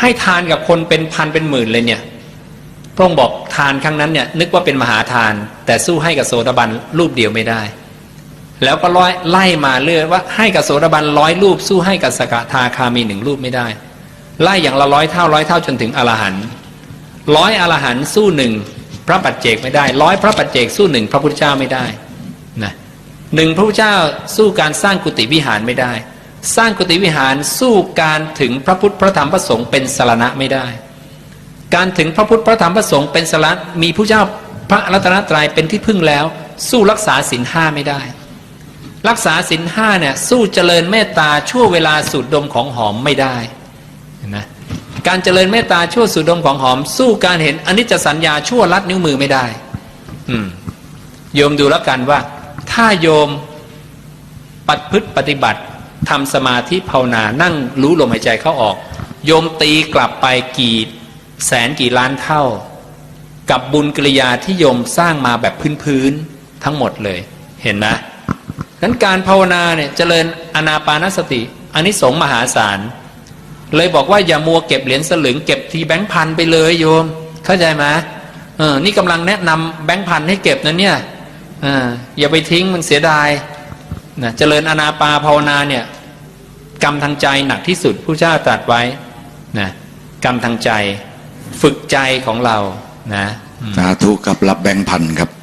ให้ทานกับคนเป็นพันเป็นหมื่นเลยเนี่ยพระองค์บอกทานครั้งนั้นเนี่ยนึกว่าเป็นมหาทาน แต่สู้ให้กับโสดาบันรูปเดียวไม่ได้ แล้วก็ร้อยไล่มาเรื่อยว่าให้กับโสดาบันร้อยรูป สู้ให้กับสกทาคามีหนึ่งรูปไม่ได้ ไล่อย่างละร้อยเท่าร้อยเท่าจนถึงอรหันต์ร้อยอรหันต์สู้หนึ่งพระปัจเจกไม่ได้ร้อยพระปัจเจกสู้หนึ่งพระพุทธเจ้าไม่ได้นะหนึ่งพระพุทธเจ้าสู้การสร้างกุฏิวิหารไม่ได้ สร้างกุฏิวิหารสู้การถึงพระพุทธพระธรรมพระสงฆ์เป็นสารณะไม่ได้ การถึงพระพุทธพระธรรมพระสงฆ์เป็นสารณะมีผู้เจ้าพระรัตนตรัยเป็นที่พึ่งแล้ว สู้รักษาศีลห้าไม่ได้ รักษาศีลห้าเนี่ยสู้เจริญเมตตาชั่วเวลาสูดดมของหอมไม่ได้นะการเจริญเมตตาชั่วสูดดมของหอม สู้การเห็นอนิจจสัญญาชั่วลัดนิ้วมือไม่ได้ อืมโยมดูแล้วกันว่า ถ้าโยมปัดพฤติปฏิบัติ ทำสมาธิภาวนานั่งรู้ลมหายใจเข้าออก โยมตีกลับไปกี่แสนกี่ล้านเท่า กับบุญกิริยาที่โยมสร้างมาแบบพื้นๆทั้งหมดเลยเห็นนะนั้นการภาวนาเนี่ยเจริญอนาปานสติอันนี้สงส์มหาศาล เลยบอกว่าอย่ามัวเก็บเหรียญสลึงเก็บทีแบงค์พันไปเลยโยม เข้าใจไหมเออนี่กำลังแนะนำแบงค์พันให้เก็บนะเนี่ยเอออย่าไปทิ้งมันเสียดาย นะเจริญอนาปาภาวนาเนี่ยกรรมทางใจหนักที่สุดผู้เจ้าตรัสไว้นะกรรมทางใจ ฝึกใจของเรานะสาธุกับรับแบงค์พันครับ